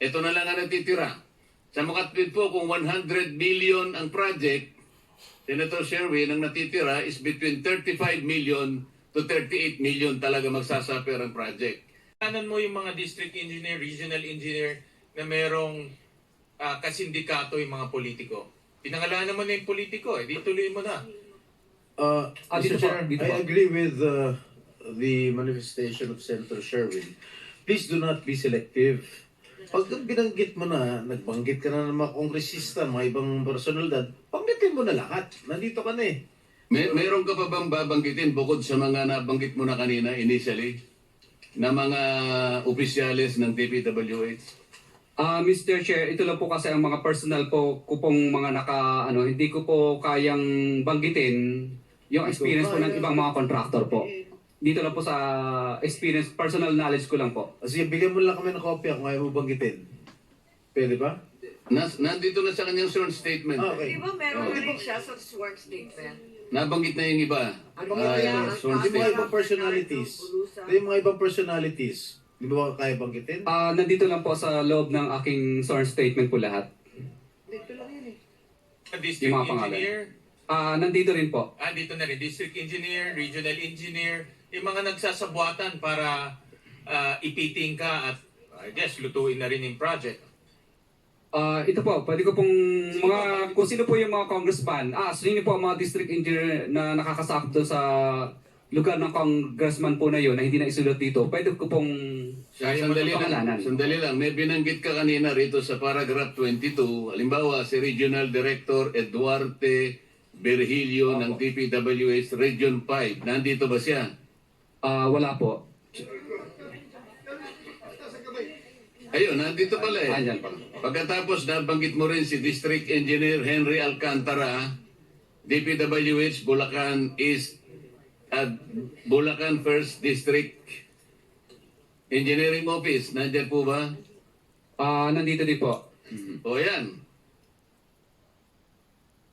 ito na lang ang natitira. Sa Makatwid po, kung 100 million ang project, Senator Sherwin, ang natitira is between 35 million to 38 million talaga magsasuffer ang project. Kanan mo yung mga district engineer, regional engineer na merong ah, kasindikato yung mga politiko. Pinangalanan mo na yung politiko, eh, di tuloy mo na. Uh, Mr. Chair, I agree with uh, the manifestation of Senator Sherwin. Please do not be selective. Pag binanggit mo na, nagbanggit ka na ng mga kongresista, mga ibang personalidad, banggitin mo na lahat. Nandito ka na eh. May, meron ka pa bang babanggitin bukod sa mga nabanggit mo na kanina initially na mga opisyalis ng DPWH? Ah, Mr. Chair, ito lang po kasi ang mga personal po ko pong mga naka ano, hindi ko po kayang banggitin yung experience po ng ibang mga contractor po. Dito lang po sa experience, personal knowledge ko lang po. Sige, bigyan mo lang kami ng kopya kung ayaw mo banggitin. Pwede ba? Nas, nandito na sa kanyang sworn statement. Ah, okay. Di ba meron na rin siya sa sworn statement? Nabanggit na yung iba. Ano Ah, kaya? yung sworn Yung mga statement. ibang personalities. Yung mga ibang personalities. Di ba kaya banggitin? Ah, nandito lang po sa loob ng aking sworn statement po lahat. Dito lang yun eh. District Yung mga pangalan. engineer, Ah, nandito rin po. ah, dito na rin, district engineer, regional engineer, yung mga nagsasabuatan para ah, ipiting ka at I guess lutuin na rin yung project. Ah, ito po, pwede ko pong mga kung sino po yung mga congressman. Ah, sino po ang mga district engineer na nakakasakop doon sa lugar ng congressman po na yun na hindi na isulat dito. Pwede ko pong Sa- Sandali lang, pangalanan. sandali lang. May binanggit ka kanina rito sa paragraph 22. Halimbawa, si Regional Director Eduarte Virgilio ng DPWH Region 5. Nandito ba siya? Ah, wala po. Ayun, nandito pala eh. Andyan pa. Pagkatapos nabanggit mo rin si District Engineer Henry Alcantara, DPWH Bulacan East at Bulacan First District Engineering Office. Nandiyan po ba? Ah, nandito din po. O yan.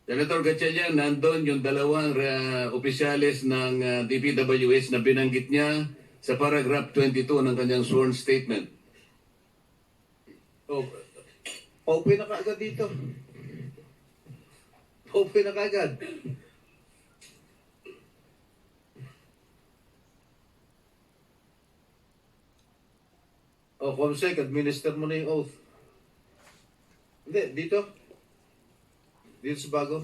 Senator Gatchalian, nandun yung dalawang uh, opisyalis ng uh, DPWH na binanggit niya sa paragraph 22 ng kanyang sworn statement. Oh, pauwi na kaagad dito. Pauwi na kaagad. Oh, Comsec, administer mo na yung oath. Hindi, dito. Dito sa bago.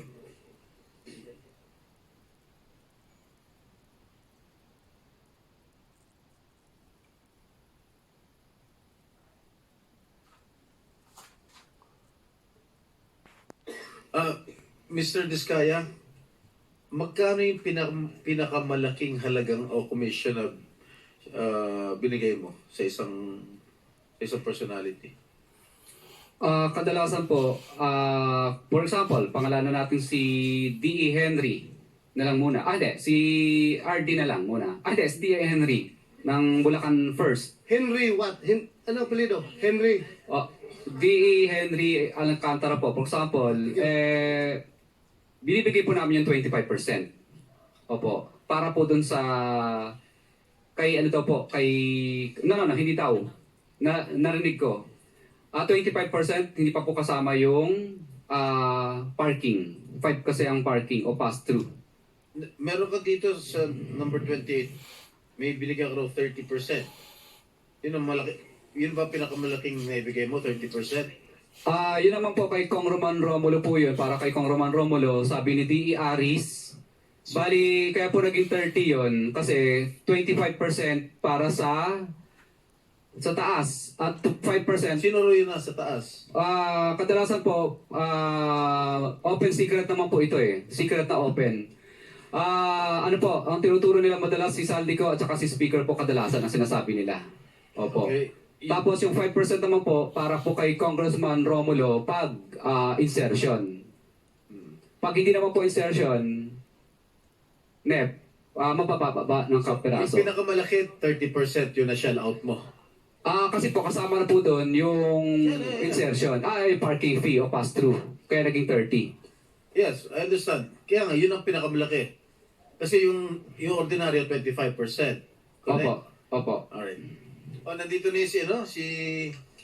Ah, Mr. Diskaya, magkano yung pinak- pinakamalaking halagang o commission na ah, binigay mo sa isang sa isang personality? Ah, kadalasan po, ah, for example, pangalanan natin si D.E. Henry na lang muna. Ah, hindi. Si R.D. na lang muna. Ah, hindi. Si D.E. Henry ng Bulacan First. Henry what? Hen ano apelido? Henry. Oh, D.E. Henry Alcantara po, for example, eh, binibigay po namin yung 25%. Opo. Para po dun sa, kay ano daw po, kay, no, no, no, hindi daw. Na, narinig ko. Ah, 25% hindi pa po kasama yung ah, parking. 5 kasi ang parking o pass-through. Meron ka dito sa number 28, may binigyan ka raw 30%. Yun ang malaki. Yun ba pinakamalaking naibigay mo, 30%? Ah, yun naman po kay Kong Roman Romulo po yun. Para kay Kong Roman Romulo, sabi ni D.E. Aris, bali, kaya po naging 30 yun kasi 25% para sa sa taas at 5% Sino raw yun nasa taas? Ah, kadalasan po ah, open secret naman po ito eh. Secret na open. Ah, ano po, ang tinuturo nila madalas si Saldico at saka si speaker po kadalasan ang sinasabi nila. Opo. Okay. Tapos yung 5% naman po para po kay Congressman Romulo pag ah, insertion. Pag hindi naman po insertion, NEP, ah mapapababa ng Yung kapiraso. pinakamalaki, 30% yun na shell out mo. Ah, kasi po kasama na po doon yung insertion. Ah, yung parking fee o pass-through. Kaya naging 30. Yes, I understand. Kaya nga, yun ang pinakamalaki. Kasi yung, yung ordinaryo, 25%. Correct? Opo, opo. Alright. O, nandito na yung si, ano, si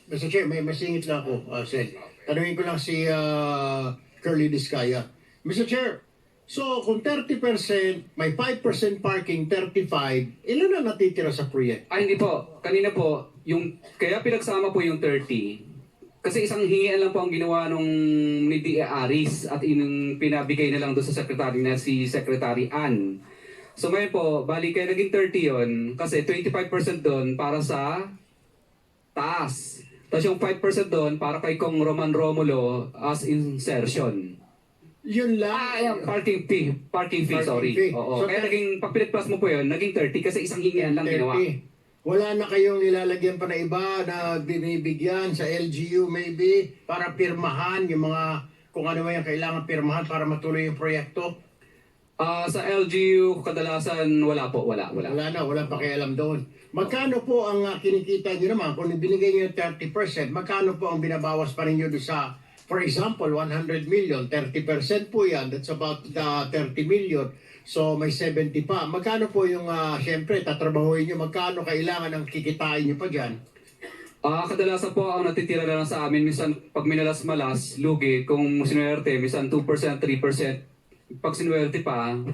Mr. Chair, may masingit lang ako, uh, Sen. Tanungin ko lang si ah, Curly Discaya. Mr. Chair, so kung 30%, may 5% parking, 35, ilan na natitira sa proyekto? Ay, hindi po. Kanina po, yung, kaya pinagsama po yung 30. Kasi isang hingian lang po ang ginawa nung ni D. Aris at inong pinabigay na lang doon sa secretary na si Secretary Ann. So ngayon po, bali kaya naging 30 yon kasi 25% doon para sa taas. Tapos yung 5% doon para kay Kong Roman Romulo as insertion. Yun lang. Ah, yung parking fee. Parking fee, Parking sorry. fee. Oo. So, Kaya naging, pag plus mo po yun, naging 30 kasi isang hingian lang ginawa. 30. Wala na kayong nilalagyan pa na iba na binibigyan sa LGU maybe para pirmahan yung mga kung ano ba yung kailangan pirmahan para matuloy yung proyekto. Ah, sa LGU kadalasan wala po, wala, wala. Wala na, wala pa alam doon. Magkano po ang ah, kinikita nyo naman? Kung binigay nyo yung 30%, magkano po ang binabawas pa ninyo doon sa, for example, 100 million, 30% po yan, that's about uh, 30 million. So may 70 pa. Magkano po yung, uh, syempre, tatrabahuin nyo, magkano kailangan ang kikitain nyo pa dyan? Ah, kadalasan po ang natitira na lang sa amin minsan pag minalas-malas, lugi kung sinuwerte, minsan 2%, 3%. Pag sinuwerte pa, 5%.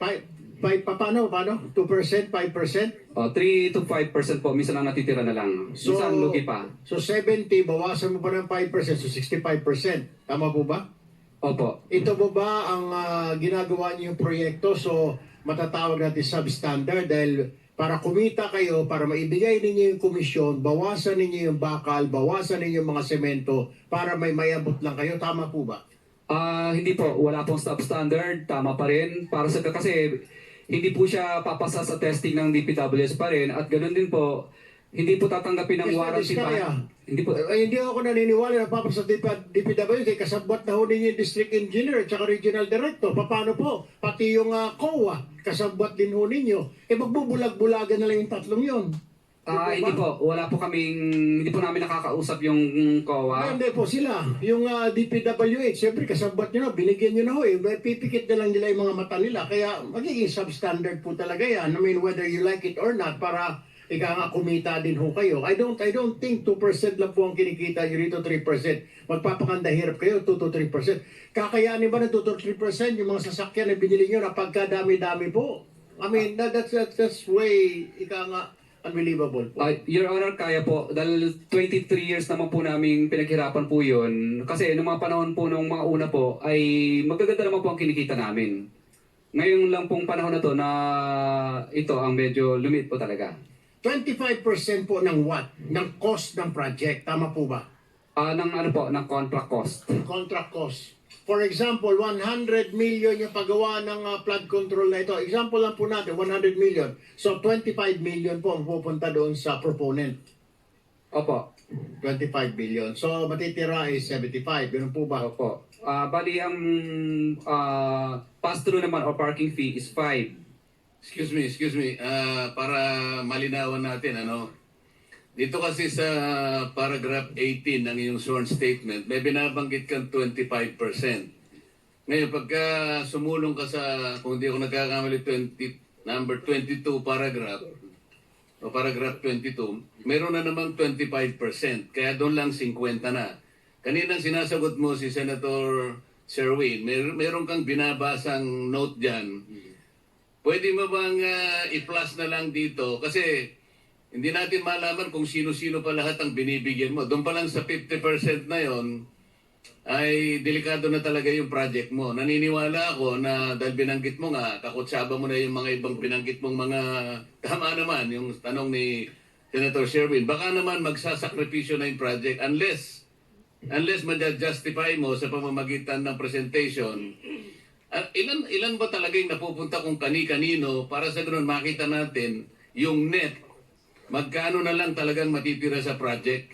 Five, five, pa, paano, paano? 2%, 5%? Oh, 3 to 5% po minsan ang natitira na lang. So, Minsan lugi pa. So 70, bawasan mo pa ng 5%, so 65%. Tama po ba? Opo. Ito po ba ang ah, ginagawa niyo yung proyekto so matatawag natin substandard dahil para kumita kayo, para maibigay ninyo yung komisyon, bawasan ninyo yung bakal, bawasan ninyo yung mga semento para may mayabot lang kayo. Tama po ba? Ah, hindi po, wala pong substandard, tama pa rin. Para sa kasi hindi po siya papasa sa testing ng DPWS pa rin at ganoon din po, hindi po tatanggapin ng Yes. Vizcaya. pa. Hindi po Ay, hindi ako naniniwala na papasa sa DP- DPW kay kasabot na ho ninyo yung district engineer at saka regional director. Paano po? Pati yung ah, COA, kasabot din ho ninyo. Eh magbubulag-bulagan na lang yung tatlong yon. Ah, hindi po. Wala po kaming, hindi po namin nakakausap yung Ah, COA. hindi po sila. Yung uh, DPWH, siyempre kasabot nyo na, binigyan nyo na ho eh. May Pipikit na lang nila yung mga mata nila. Kaya magiging substandard po talaga yan. I mean, whether you like it or not, para ika nga kumita din ho kayo. I don't, I don't think 2% lang po ang kinikita nyo rito, 3%. Magpapakanda hirap kayo, 2 to 3%. Kakayanin ba ng 2 to 3% yung mga sasakyan na binili nyo na pagkadami-dami po? I mean, that, that's, that's, way, ika nga, unbelievable po. Ah, Your Honor, kaya po. Dahil 23 years naman po namin pinaghirapan po yun. Kasi nung mga panahon po nung mga una po, ay magaganda naman po ang kinikita namin. Ngayon lang pong panahon na to na ito ang medyo lumit po talaga. 25% po ng what? Ng cost ng project. Tama po ba? Ah, ng ano po, ng contract cost. Contract cost. For example, 100 million yung paggawa ng uh, flood control na ito. Example lang po natin, 100 million. So, 25 million po ang pupunta doon sa proponent. Opo. 25 billion. So, matitira is 75. Ganun po ba? Opo. Ah, bali ang ah, pass-through naman or parking fee is 5. Excuse me, excuse me. Ah, para malinawan natin, ano, dito kasi sa paragraph 18 ng iyong sworn statement, may binabanggit kang 25%. Ngayon, pagka sumulong ka sa, kung hindi ako nagkakamali, 20, number 22 paragraph, o paragraph 22, meron na namang 25%. Kaya doon lang 50 na. Kaninang sinasagot mo si Senator Sherwin, mer meron kang binabasang note dyan. Pwede mo bang ah, i-plus na lang dito? Kasi hindi natin malaman kung sino-sino pa lahat ang binibigyan mo. Doon pa lang sa 50% na yon ay delikado na talaga yung project mo. Naniniwala ako na dahil binanggit mo nga, kakutsaba mo na yung mga ibang binanggit mong mga tama naman, yung tanong ni Senator Sherwin. Baka naman magsasakripisyo na yung project unless unless ma-justify mo sa pamamagitan ng presentation Ah, ilan ilan ba talaga yung napupunta kung kani-kanino para sa ganoon makita natin yung net magkano na lang talagang matitira sa project?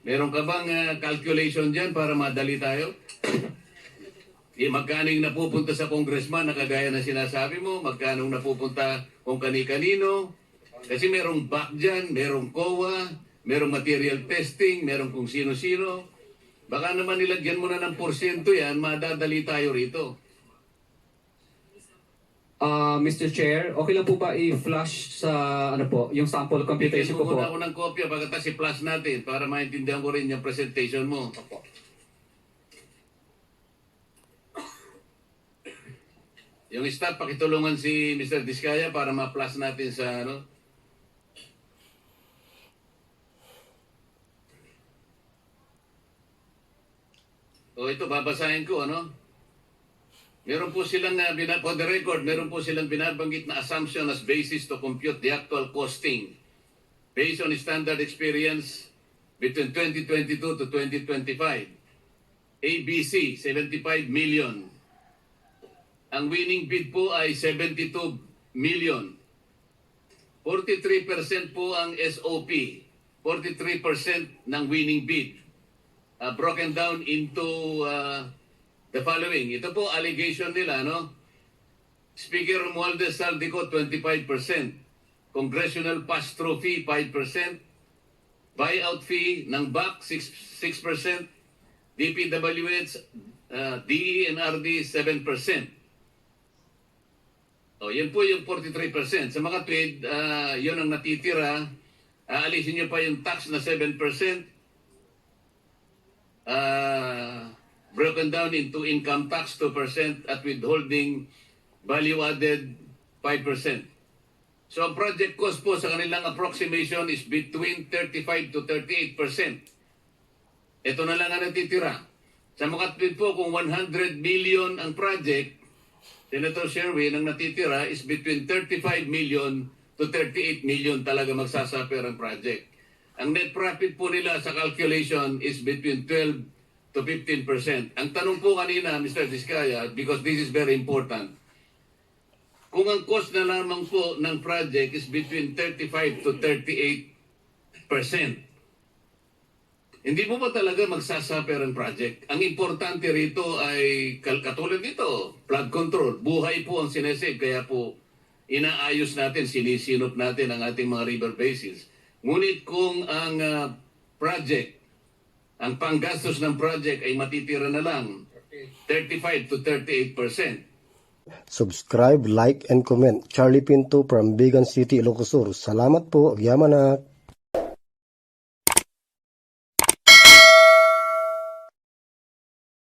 Meron ka bang ah, calculation diyan para madali tayo? Eh, magkano yung napupunta sa congressman na kagaya na sinasabi mo? Magkano yung napupunta kung kani-kanino? Kasi merong back dyan, merong COA, merong material testing, merong kung sino-sino. Baka naman nilagyan mo na ng porsyento yan, madadali tayo rito. Ah, Mr. Chair, okay lang po ba i-flash sa ano po, yung sample computation ko po? muna ako ng kopya pagkatapos i-plus natin para maintindihan ko rin yung presentation mo. Yung staff, pakitulungan si Mr. Diskaya para ma-plus natin sa ano. O ito, babasahin ko, ano? Meron po silang, uh, bina- for the record, meron po silang binabanggit na assumption as basis to compute the actual costing based on standard experience between 2022 to 2025. ABC, 75 million. Ang winning bid po ay 72 million. 43% po ang SOP. 43% ng winning bid. Uh, broken down into uh, the following. Ito po allegation nila, no? Speaker Romualdez Saldico, 25%. Congressional pass-through fee, 5%. Buyout fee ng BAC, 6%. 6%. DPWH, uh, DE and RD, 7%. O, yan po yung 43%. Sa mga tweed, uh, yun ang natitira. Aalisin nyo pa yung tax na 7%. Uh, broken down into income tax 2% at withholding value added 5%. So ang project cost po sa kanilang approximation is between 35 to 38%. Ito na lang ang natitira. Sa tweet po, kung 100 million ang project, Senator Sherwin, ang natitira is between 35 million to 38 million talaga magsasuffer ang project. Ang net profit po nila sa calculation is between 12 to 15%. Ang tanong po kanina, Mr. Diskaya, because this is very important, kung ang cost na lamang po ng project is between 35 to 38%, hindi mo ba talaga magsasuffer ang project? Ang importante rito ay katulad nito, flood control. Buhay po ang sinesave, kaya po inaayos natin, sinisinop natin ang ating mga river basins. Ngunit kung ang ah, project, ang panggastos ng project ay matitira na lang 35 to 38 percent, Subscribe, like, and comment. Charlie Pinto from Bigan City, Ilocos Sur. Salamat po. Yaman